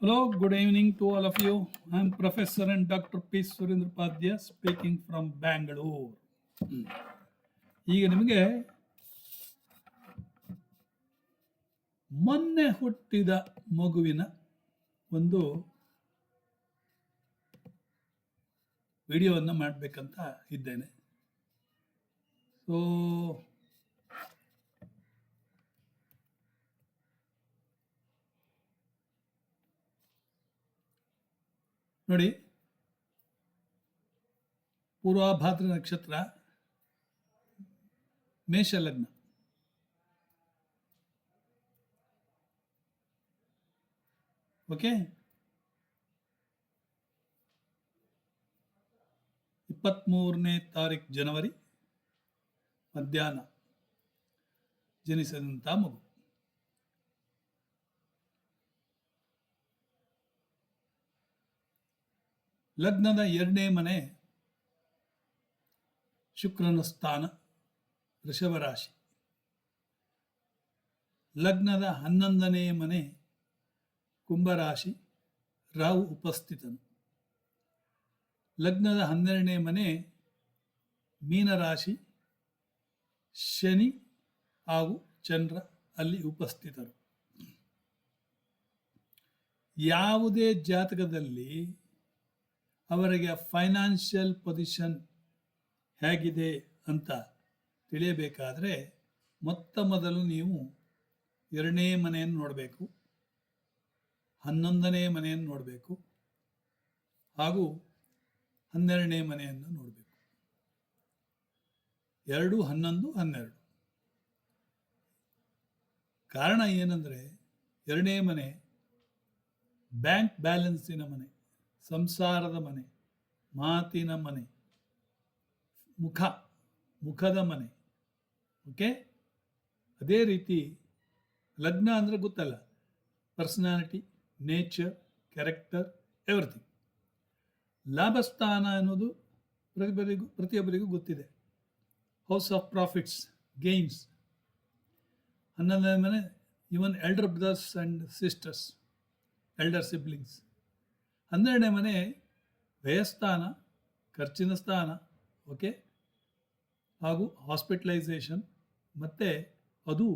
Hello, good evening to all of you. I'm Professor and Dr. P. Surendra Padya speaking from Bangalore. ಈಗ ನಿಮಗೆ ಮೊನ್ನೆ ಹುಟ್ಟಿದ ಮಗುವಿನ ಒಂದು ವಿಡಿಯೋವನ್ನು ಮಾಡಬೇಕಂತ ಇದ್ದೇನೆ ಸೊ ನೋಡಿ. ಪೂರ್ವಾಭಾದ್ರ ನಕ್ಷತ್ರ ಮೇಷ ಲಗ್ನ ಓಕೆ? ಇಪ್ಪತ್ತ್ಮೂರನೇ ತಾರೀಕು ಜನವರಿ ಮಧ್ಯಾಹ್ನ. ಜನಿಸಿದಂಥ ಮಗು. ಲಗ್ನದ ಎರಡನೇ ಮನೆ ಶುಕ್ರನ ಸ್ಥಾನ, ವೃಷಭ ರಾಶಿ. ಲಗ್ನದ ಹನ್ನೊಂದನೇ ಮನೆ ಕುಂಭರಾಶಿ ರಾಹು ಉಪಸ್ಥಿತನು. ಲಗ್ನದ ಹನ್ನೆರಡನೇ ಮನೆ ಮೀನರಾಶಿ ಶನಿ ಹಾಗೂ ಚಂದ್ರ ಅಲ್ಲಿ ಉಪಸ್ಥಿತರು. ಯಾವುದೇ ಜಾತಕದಲ್ಲಿ ಅವರಿಗೆ ಫೈನಾನ್ಷಿಯಲ್ ಪೊಸಿಷನ್ ಹೇಗಿದೆ ಅಂತ ತಿಳಿಯಬೇಕಾದರೆ ಮೊತ್ತ ಮೊದಲು ನೀವು ಎರಡನೇ ಮನೆಯನ್ನು ನೋಡಬೇಕು, ಹನ್ನೊಂದನೇ ಮನೆಯನ್ನು ನೋಡಬೇಕು ಹಾಗೂ ಹನ್ನೆರಡನೇ ಮನೆಯನ್ನು ನೋಡಬೇಕು. ಎರಡು, ಹನ್ನೊಂದು, ಹನ್ನೆರಡು. ಕಾರಣ ಏನಂದರೆ ಎರಡನೇ ಮನೆ ಬ್ಯಾಂಕ್ ಬ್ಯಾಲೆನ್ಸಿನ ಮನೆ. ಸಂಸಾರದ ಮನೆ, ಮಾತಿನ ಮನೆ, ಮುಖ, ಮುಖದ ಮನೆ. ಓಕೆ? ಅದೇ ರೀತಿ ಲಗ್ನ ಅಂದರೆ ಗೊತ್ತಲ್ಲ, ಪರ್ಸನಾಲಿಟಿ, ನೇಚರ್, ಕ್ಯಾರೆಕ್ಟರ್, ಎವ್ರಿಥಿಂಗ್. ಲಾಭಸ್ಥಾನ ಅನ್ನೋದು ಪ್ರತಿಯೊಬ್ಬರಿಗೂ ಪ್ರತಿಯೊಬ್ಬರಿಗೂ ಗೊತ್ತಿದೆ. ಹೌಸ್ ಆಫ್ ಪ್ರಾಫಿಟ್ಸ್ ಗೇಮ್ಸ್ ಹನ್ನೊಂದನೇ ಮನೆ even elder brothers and sisters elder siblings ಹನ್ನೆರಡನೇ ಮನೆ ವ್ಯಯಸ್ಥಾನ ಖರ್ಚಿನ ಸ್ಥಾನ ಓಕೆ ಹಾಗೂ ಹಾಸ್ಪಿಟಲೈಸೇಷನ್ ಮತ್ತು ಅದು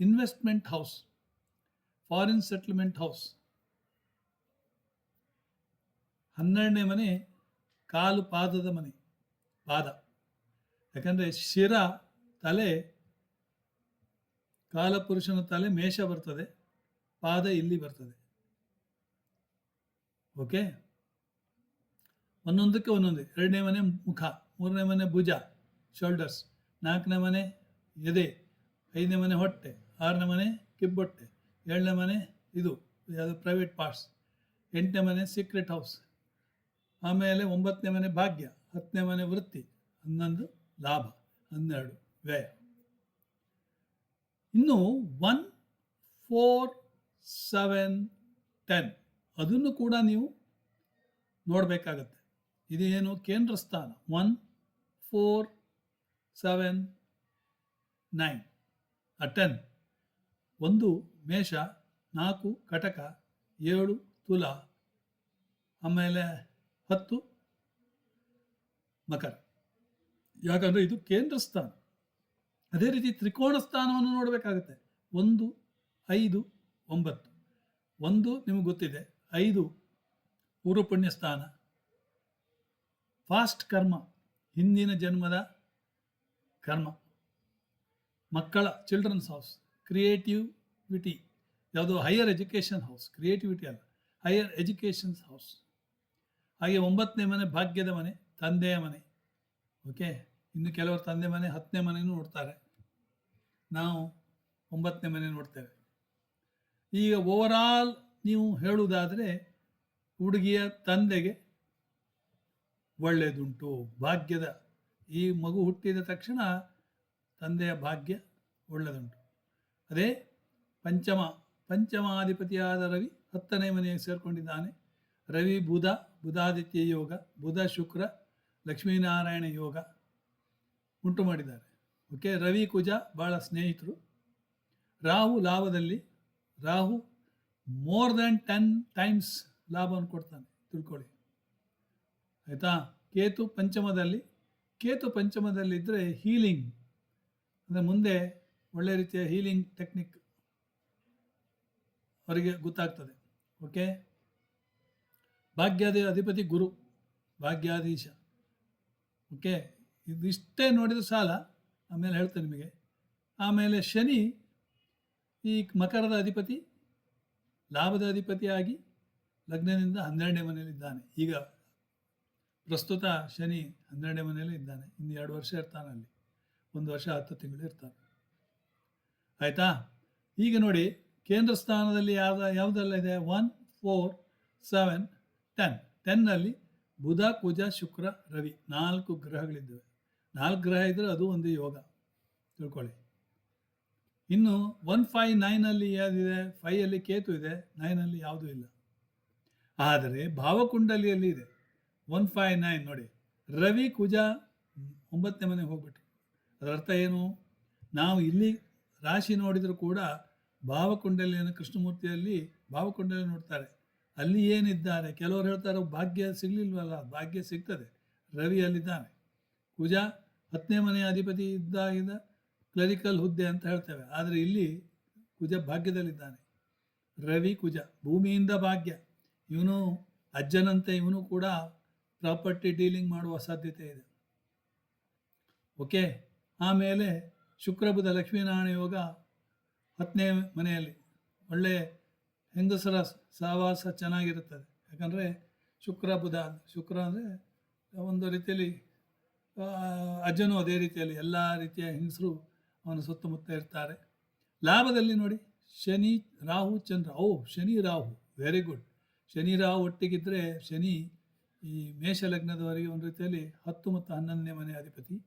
investment house foreign settlement house ಹನ್ನೆರಡನೇ ಮನೆ, ಕಾಲು ಪಾದದ ಮನೆ, ಪಾದ. ಯಾಕಂದರೆ ಶಿರ ತಲೆ, ಕಾಲಪುರುಷನ ತಲೆ ಮೇಷ ಬರ್ತದೆ, ಪಾದ ಇಲ್ಲಿ ಬರ್ತದೆ. ಓಕೆ ಒಂದೊಂದಕ್ಕೆ ಒಂದೊಂದು. ಎರಡನೇ ಮನೆ ಮುಖ, ಮೂರನೇ ಮನೆ ಭುಜ ಶೋಲ್ಡರ್ಸ್ ನಾಲ್ಕನೇ ಮನೆ ಎದೆ, ಐದನೇ ಮನೆ ಹೊಟ್ಟೆ, ಆರನೇ ಮನೆ ಕಿಬ್ಬೊಟ್ಟೆ, ಏಳನೇ ಮನೆ ಇದು, ಯಾವುದು ಪ್ರೈವೇಟ್ ಪಾರ್ಟ್ಸ್ ಎಂಟನೇ ಮನೆ ಸೀಕ್ರೆಟ್ ಹೌಸ್ ಆಮೇಲೆ ಒಂಬತ್ತನೇ ಮನೆ ಭಾಗ್ಯ, ಹತ್ತನೇ ಮನೆ ವೃತ್ತಿ, ಹನ್ನೊಂದು ಲಾಭ, ಹನ್ನೆರಡು ವ್ಯಯ. ಇನ್ನು ಒನ್ ಫೋರ್ ಸೆವೆನ್ ಟೆನ್ ಅದನ್ನು ಕೂಡ ನೀವು ನೋಡಬೇಕಾಗತ್ತೆ. ಇದೇನು ಕೇಂದ್ರ ಸ್ಥಾನ. One four seven nine ten ಒಂದು ಮೇಷ, ನಾಲ್ಕು ಕಟಕ ಏಳು ತುಲ, ಆಮೇಲೆ ಹತ್ತು ಮಕರ. ಯಾಕಂದರೆ ಇದು ಕೇಂದ್ರ ಸ್ಥಾನ. ಅದೇ ರೀತಿ ತ್ರಿಕೋಣ ಸ್ಥಾನವನ್ನು ನೋಡಬೇಕಾಗುತ್ತೆ. ಒಂದು, ಐದು, ಒಂಬತ್ತು. ಒಂದು ನಿಮಗೆ ಗೊತ್ತಿದೆ. ಐದು ಪೂರ್ವಪುಣ್ಯ ಸ್ಥಾನ ಫಾಸ್ಟ್ ಕರ್ಮ, ಹಿಂದಿನ ಜನ್ಮದ ಕರ್ಮ. ಮಕ್ಕಳ ಚಿಲ್ಡ್ರನ್ಸ್ ಹೌಸ್, ಕ್ರಿಯೇಟಿವಿಟಿ, ಯಾವುದೋ ಹೈಯರ್ ಎಜುಕೇಷನ್ ಹೌಸ್, ಕ್ರಿಯೇಟಿವಿಟಿ ಅಲ್ಲ, ಹೈಯರ್ ಎಜುಕೇಷನ್ ಹೌಸ್. ಹಾಗೆ ಒಂಬತ್ತನೇ ಮನೆ ಭಾಗ್ಯದ ಮನೆ, ತಂದೆಯ ಮನೆ. ಓಕೆ? ಇನ್ನು ಕೆಲವರು ತಂದೆ ಮನೆ, ಹತ್ತನೇ ಮನೆಯೂ ನೋಡ್ತಾರೆ. ನಾವು ಒಂಬತ್ತನೇ ಮನೆ ನೋಡ್ತೇವೆ. ಈಗ ಓವರಾಲ್ ನೀವು ಹೇಳುವುದಾದರೆ ಹುಡುಗಿಯ ತಂದೆಗೆ ಒಳ್ಳೆಯದುಂಟು ಭಾಗ್ಯದ. ಈ ಮಗು ಹುಟ್ಟಿದ ತಕ್ಷಣ ತಂದೆಯ ಭಾಗ್ಯ ಒಳ್ಳೆಯದುಂಟು ಅದೇ ಪಂಚಮ, ಪಂಚಮಾಧಿಪತಿಯಾದ ರವಿ ಹತ್ತನೇ ಮನೆಗೆ ಸೇರಿಕೊಂಡಿದ್ದಾನೆ. ರವಿ ಬುಧ, ಬುಧಾದಿತ್ಯ ಯೋಗ, ಬುಧ ಶುಕ್ರ, ಲಕ್ಷ್ಮೀನಾರಾಯಣ ಯೋಗ ಉಂಟು ಮಾಡಿದ್ದಾರೆ. ಓಕೆ, ರವಿ ಕುಜ ಭಾಳ ಸ್ನೇಹಿತರು. ರಾಹು ಲಾಭದಲ್ಲಿ, Rahu more than ten times ಲಾಭವನ್ನು ಕೊಡ್ತಾನೆ, ತಿಳ್ಕೊಳ್ಳಿ. ಆಯಿತಾ? ಕೇತು ಪಂಚಮದಲ್ಲಿ, ಕೇತು ಪಂಚಮದಲ್ಲಿದ್ದರೆ ಹೀಲಿಂಗ್ ಅಂದರೆ ಮುಂದೆ ಒಳ್ಳೆ ರೀತಿಯ ಹೀಲಿಂಗ್ ಟೆಕ್ನಿಕ್ ಅವರಿಗೆ ಗೊತ್ತಾಗ್ತದೆ. ಓಕೆ ಭಾಗ್ಯಾದಿ ಅಧಿಪತಿ ಗುರು, ಭಾಗ್ಯಾಧೀಶ. ಓಕೆ ಇದಿಷ್ಟೇ ನೋಡಿದ್ರೆ ಸಾಲ, ಆಮೇಲೆ ಹೇಳ್ತೇನೆ ನಿಮಗೆ. ಆಮೇಲೆ ಶನಿ ಈ ಮಕರದ ಅಧಿಪತಿ ಲಾಭದ ಅಧಿಪತಿಯಾಗಿ ಲಗ್ನದಿಂದ ಹನ್ನೆರಡನೇ ಮನೆಯಲ್ಲಿದ್ದಾನೆ. ಈಗ ಪ್ರಸ್ತುತ ಶನಿ ಹನ್ನೆರಡನೇ ಮನೆಯಲ್ಲೇ ಇದ್ದಾನೆ. ಇನ್ನು ಎರಡು ವರ್ಷ ಇರ್ತಾನೆ ಅಲ್ಲಿ. ಒಂದು ವರ್ಷ ಹತ್ತು ತಿಂಗಳು ಇರ್ತಾನೆ. ಆಯಿತಾ? ಈಗ ನೋಡಿ, ಕೇಂದ್ರ ಸ್ಥಾನದಲ್ಲಿ ಯಾವ ಯಾವುದೆಲ್ಲ ಇದೆ? ಒನ್ ಫೋರ್ ಸೆವೆನ್ ಟೆನ್ ಟೆನ್ನಲ್ಲಿ ಬುಧ, ಕುಜ, ಶುಕ್ರ, ರವಿ ನಾಲ್ಕು ಗ್ರಹಗಳಿದ್ದಾವೆ. ನಾಲ್ಕು ಗ್ರಹ ಇದ್ದರೆ ಅದು ಒಂದು ಯೋಗ. ತಿಳ್ಕೊಳ್ಳಿ. ಇನ್ನು ಒನ್ ಫೈ ನೈನಲ್ಲಿ ಯಾವುದಿದೆ? ಫೈಯಲ್ಲಿ ಕೇತು ಇದೆ ನೈನಲ್ಲಿ ಯಾವುದೂ ಇಲ್ಲ. ಆದರೆ ಭಾವಕುಂಡಲಿಯಲ್ಲಿ ಇದೆ. ಒನ್ ಫೈ ನೈನ್ ನೋಡಿ, ರವಿ ಕುಜ ಒಂಬತ್ತನೇ ಮನೆಗೆ ಹೋಗ್ಬಿಟ್ರು. ಅದರ ಅರ್ಥ ಏನು? ನಾವು ಇಲ್ಲಿ ರಾಶಿ ನೋಡಿದರೂ ಕೂಡ ಭಾವಕುಂಡಲಿಯನ್ನು ಕೃಷ್ಣಮೂರ್ತಿಯಲ್ಲಿ ಭಾವಕುಂಡಲಿ ನೋಡ್ತಾರೆ. ಅಲ್ಲಿ ಏನಿದ್ದಾರೆ? ಕೆಲವರು ಹೇಳ್ತಾರೆ, ಭಾಗ್ಯ ಸಿಗಲಿಲ್ವಲ್ಲ, ಭಾಗ್ಯ ಸಿಗ್ತದೆ. ರವಿ ಅಲ್ಲಿದ್ದಾನೆ. ಕುಜ ಹತ್ತನೇ ಮನೆಯ ಅಧಿಪತಿ ಇದ್ದಾಗಿದ್ದ ಕ್ಲರಿಕಲ್ ಹುದ್ದೆ ಅಂತ ಹೇಳ್ತೇವೆ. ಆದರೆ ಇಲ್ಲಿ ಕುಜ ಭಾಗ್ಯದಲ್ಲಿದ್ದಾನೆ. ರವಿ ಕುಜ, ಭೂಮಿಯಿಂದ ಭಾಗ್ಯ. ಇವನು ಅಜ್ಜನಂತೆ ಇವನು ಕೂಡ ಪ್ರಾಪರ್ಟಿ ಡೀಲಿಂಗ್ ಮಾಡುವ ಸಾಧ್ಯತೆ ಇದೆ. ಓಕೆ? ಆಮೇಲೆ ಶುಕ್ರಬುಧ ಲಕ್ಷ್ಮೀನಾರಾಯಣ ಯೋಗ ಹತ್ತನೇ ಮನೆಯಲ್ಲಿ. ಒಳ್ಳೆಯ ಹೆಂಗಸರ ಸಹವಾಸ ಚೆನ್ನಾಗಿರುತ್ತದೆ. ಯಾಕಂದರೆ ಶುಕ್ರ ಬುಧ ಶುಕ್ರ ಅಂದರೆ ಒಂದು ರೀತಿಯಲ್ಲಿ ಅಜ್ಜನು ಅದೇ ರೀತಿಯಲ್ಲಿ ಎಲ್ಲ ರೀತಿಯ ಹೆಂಗಸರು ಅವನ ಸುತ್ತಮುತ್ತ ಇರ್ತಾರೆ. ಲಾಭದಲ್ಲಿ ನೋಡಿ ಶನಿ, ರಾಹು, ಚಂದ್ರ. ಓ, ಶನಿ, ರಾಹು. ವೆರಿ ಗುಡ್ ಶನಿ, ರಾಹು ಒಟ್ಟಿಗಿದ್ದರೆ ಶನಿ ಈ ಮೇಷ ಲಗ್ನದವರೆಗೆ ಒಂದು ರೀತಿಯಲ್ಲಿ ಹತ್ತು ಮತ್ತು ಹನ್ನೊಂದನೇ ಮನೆ ಅಧಿಪತಿ.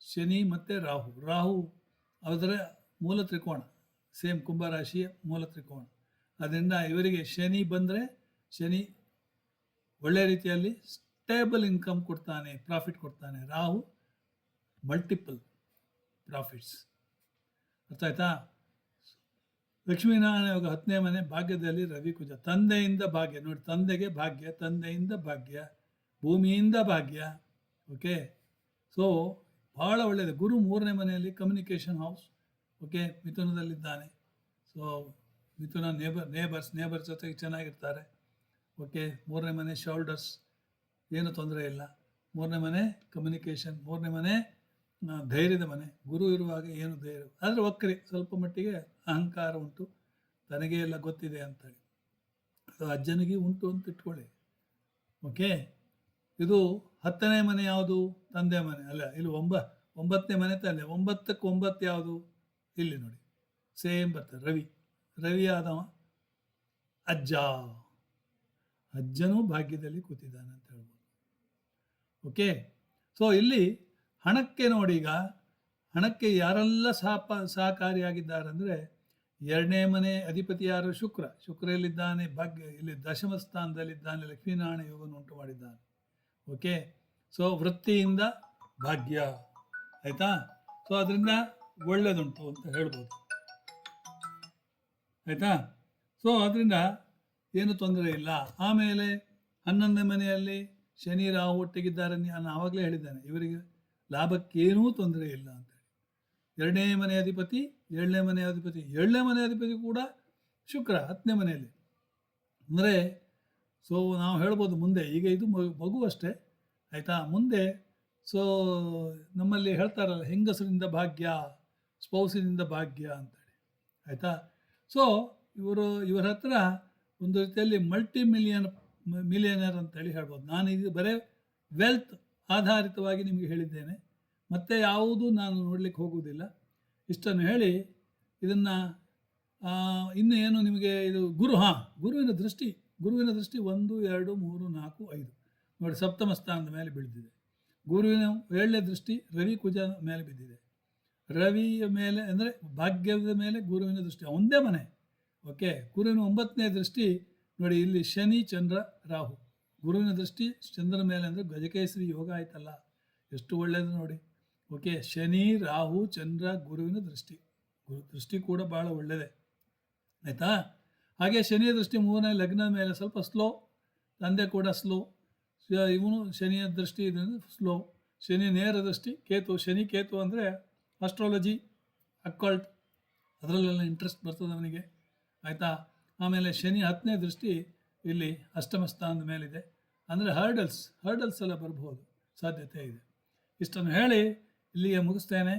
ಶನಿ ಮತ್ತು ರಾಹು. ರಾಹು ಅದರ ಮೂಲ ತ್ರಿಕೋಣ. ಸೇಮ್ ಕುಂಭರಾಶಿಯ ಮೂಲ ತ್ರಿಕೋಣ. ಅದರಿಂದ ಇವರಿಗೆ ಶನಿ ಬಂದರೆ ಶನಿ ಒಳ್ಳೆ ರೀತಿಯಲ್ಲಿ ಸ್ಟೇಬಲ್ ಇನ್ಕಮ್ ಕೊಡ್ತಾನೆ ಪ್ರಾಫಿಟ್ ಕೊಡ್ತಾನೆ. ರಾಹು ಮಲ್ಟಿಪಲ್ ಪ್ರಾಫಿಟ್ಸ್ ಅರ್ಥ ಆಯ್ತಾ ಲಕ್ಷ್ಮೀನಾರಾಯಣ ಹತ್ತನೇ ಮನೆ ಭಾಗ್ಯದಲ್ಲಿ ರವಿ ಕುಜ. ತಂದೆಯಿಂದ ಭಾಗ್ಯ. ನೋಡಿ, ತಂದೆಗೆ ಭಾಗ್ಯ, ತಂದೆಯಿಂದ ಭಾಗ್ಯ, ಭೂಮಿಯಿಂದ ಭಾಗ್ಯ. ಓಕೆ? ಸೊ ಭಾಳ ಒಳ್ಳೆಯದು ಗುರು ಮೂರನೇ ಮನೆಯಲ್ಲಿ ಕಮ್ಯುನಿಕೇಷನ್ ಹೌಸ್ ಓಕೆ, ಮಿಥುನದಲ್ಲಿದ್ದಾನೆ. ಸೊ ಮಿಥುನ ನೇಬರ್ ನೇಬರ್ಸ್ ನೇಬರ್ಸ್ ಜೊತೆಗೆ ಚೆನ್ನಾಗಿರ್ತಾರೆ. ಓಕೆ, ಮೂರನೇ ಮನೆ ಶೋಲ್ಡರ್ಸ್ ಏನು ತೊಂದರೆ ಇಲ್ಲ. ಮೂರನೇ ಮನೆ ಕಮ್ಯುನಿಕೇಷನ್ ಮೂರನೇ ಮನೆ ಧೈರ್ಯದ ಮನೆ. ಗುರು ಇರುವಾಗ ಏನು ಧೈರ್ಯ? ಆದರೆ ಒಕ್ಕರೆ, ಸ್ವಲ್ಪ ಮಟ್ಟಿಗೆ ಅಹಂಕಾರ ಉಂಟು. ತನಗೆ ಎಲ್ಲ ಗೊತ್ತಿದೆ ಅಂತೇಳಿ ಅದು ಅಜ್ಜನಿಗೆ ಉಂಟು ಅಂತ ಇಟ್ಕೊಳ್ಳಿ. ಓಕೆ? ಇದು ಹತ್ತನೇ ಮನೆ ಯಾವುದು? ತಂದೆ ಮನೆ. ಅಲ್ಲ, ಇಲ್ಲಿ ಒಂಬ, ಒಂಬತ್ತನೇ ಮನೆ ತಂದೆ. ಒಂಬತ್ತಕ್ಕೆ ಒಂಬತ್ತು ಯಾವುದು? ಇಲ್ಲಿ ನೋಡಿ. ಸೇಮ್ ಬರ್ತದೆ. ರವಿ. ರವಿ ಆದವ ಅಜ್ಜ. ಅಜ್ಜನೂ ಭಾಗ್ಯದಲ್ಲಿ ಕೂತಿದ್ದಾನೆ ಅಂತ ಹೇಳ್ಬೋದು. ಓಕೆ? ಸೊ ಇಲ್ಲಿ ಹಣಕ್ಕೆ ನೋಡೀಗ, ಹಣಕ್ಕೆ ಯಾರೆಲ್ಲ ಸಹಪ ಸಹಕಾರಿಯಾಗಿದ್ದಾರೆಂದರೆ ಎರಡನೇ ಮನೆ ಅಧಿಪತಿ ಯಾರು ಶುಕ್ರ. ಶುಕ್ರ ಎಲ್ಲಿದ್ದಾನೆ? ಭಾಗ್ಯ, ಇಲ್ಲಿ ದಶಮ ಸ್ಥಾನದಲ್ಲಿದ್ದಾನೆ. ಲಕ್ಷ್ಮೀನಾರಾಯಣ ಯೋಗವನ್ನು ಉಂಟು ಮಾಡಿದ್ದಾನೆ. ಓಕೆ ಸೊ ವೃತ್ತಿಯಿಂದ ಭಾಗ್ಯ. ಆಯಿತಾ? ಸೊ ಅದರಿಂದ ಒಳ್ಳೆಯದುಂಟು ಅಂತ ಹೇಳ್ಬೋದು. ಆಯಿತಾ? ಸೊ ಅದರಿಂದ ಏನು ತೊಂದರೆ ಇಲ್ಲ. ಆಮೇಲೆ ಹನ್ನೊಂದನೇ ಮನೆಯಲ್ಲಿ ಶನಿ ರಾಹು ಒಟ್ಟಿಗಿದ್ದಾರೆ ನಾನು ಆವಾಗಲೇ ಹೇಳಿದ್ದೇನೆ. ಇವರಿಗೆ ಲಾಭಕ್ಕೇನೂ ತೊಂದರೆ ಇಲ್ಲ ಅಂತೇಳಿ ಎರಡನೇ ಮನೆ ಅಧಿಪತಿ, ಏಳನೇ ಮನೆ ಅಧಿಪತಿ, ಏಳನೇ ಮನೆ ಅಧಿಪತಿ ಕೂಡ ಶುಕ್ರ ಹತ್ತನೇ ಮನೆಯಲ್ಲಿ. ಅಂದರೆ ಸೊ ನಾವು ಹೇಳ್ಬೋದು ಮುಂದೆ, ಈಗ ಇದು ಮಗು ಅಷ್ಟೇ, ಆಯಿತಾ? ಮುಂದೆ ಸೊ ನಮ್ಮಲ್ಲಿ ಹೇಳ್ತಾರಲ್ಲ, ಹೆಂಗಸರಿಂದ ಭಾಗ್ಯ, ಸ್ಪೌಸಿನಿಂದ ಭಾಗ್ಯ ಅಂತೇಳಿ ಆಯಿತಾ? ಸೊ ಇವರು, ಇವರ ಹತ್ರ ಒಂದು ರೀತಿಯಲ್ಲಿ ಮಲ್ಟಿ ಮಿಲಿಯನ್ ಮಿಲಿಯನರ್ ಅಂತೇಳಿ ಹೇಳ್ಬೋದು. ನಾನು ಇದು ಬರೇ ವೆಲ್ತ್ ಆಧಾರಿತವಾಗಿ ನಿಮಗೆ ಹೇಳಿದ್ದೇನೆ. ಮತ್ತೆ ಯಾವುದೂ ನಾನು ನೋಡಲಿಕ್ಕೆ ಹೋಗುವುದಿಲ್ಲ. ಇಷ್ಟನ್ನು ಹೇಳಿ, ಇದನ್ನು ಇನ್ನು ಏನು ನಿಮಗೆ ಇದು ಗುರು, ಹಾಂ, ಗುರುವಿನ ದೃಷ್ಟಿ ಗುರುವಿನ ದೃಷ್ಟಿ ಒಂದು, ಎರಡು, ಮೂರು, ನಾಲ್ಕು, ಐದು. ನೋಡಿ, ಸಪ್ತಮ ಸ್ಥಾನದ ಮೇಲೆ ಬೀಳ್ದಿದೆ. ಗುರುವಿನ ಏಳನೇ ದೃಷ್ಟಿ ರವಿ ಕುಜ ಮೇಲೆ ಬಿದ್ದಿದೆ. ರವಿಯ ಮೇಲೆ ಅಂದರೆ ಭಾಗ್ಯದ ಮೇಲೆ ಗುರುವಿನ ದೃಷ್ಟಿ, ಒಂದೇ ಮನೆ. ಓಕೆ, ಗುರುವಿನ ಒಂಬತ್ತನೇ ದೃಷ್ಟಿ, ನೋಡಿ, ಇಲ್ಲಿ ಶನಿ, ಚಂದ್ರ, ರಾಹು. ಗುರುವಿನ ದೃಷ್ಟಿ ಚಂದ್ರನ ಮೇಲೆ ಅಂದರೆ ಗಜಕೇಸರಿ ಯೋಗ ಆಯ್ತಲ್ಲ, ಎಷ್ಟು ಒಳ್ಳೆಯದು ನೋಡಿ. ಓಕೆ ಶನಿ, ರಾಹು, ಚಂದ್ರ, ಗುರುವಿನ ದೃಷ್ಟಿ. ಗುರು ದೃಷ್ಟಿ ಕೂಡ ಭಾಳ ಒಳ್ಳೆಯದೇ ಆಯಿತಾ? ಹಾಗೆ ಶನಿಯ ದೃಷ್ಟಿ ಮೂರನೇ, ಲಗ್ನ ಮೇಲೆ ಸ್ವಲ್ಪ ಸ್ಲೋ ತಂದೆ ಕೂಡ ಸ್ಲೋ ಇವನು ಶನಿಯ ದೃಷ್ಟಿ ಸ್ಲೋ ಶನಿ ನೇರ ದೃಷ್ಟಿ, ಕೇತು, ಶನಿ ಕೇತು ಅಂದರೆ ಆಸ್ಟ್ರಾಲಜಿ ಅಕ್ಕಲ್ಟ್ ಅದರಲ್ಲೆಲ್ಲ ಇಂಟ್ರೆಸ್ಟ್ ಬರ್ತದೆ ಅವನಿಗೆ. ಆಯಿತಾ? ಆಮೇಲೆ ಶನಿ ಹತ್ತನೇ ದೃಷ್ಟಿ ಇಲ್ಲಿ ಅಷ್ಟಮ ಸ್ಥಾನದ ಮೇಲಿದೆ. ಅಂದರೆ ಹರ್ಡಲ್ಸ್ ಹರ್ಡಲ್ಸ್ ಎಲ್ಲ ಬರ್ಬೋದು ಸಾಧ್ಯತೆ ಇದೆ. ಇಷ್ಟನ್ನು ಹೇಳಿ ಇಲ್ಲಿಗೆ ಮುಗಿಸ್ತೇನೆ.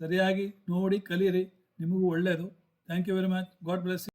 ಸರಿಯಾಗಿ ನೋಡಿ, ಕಲಿಯಿರಿ, ನಿಮಗೂ ಒಳ್ಳೆಯದು thank you very much God bless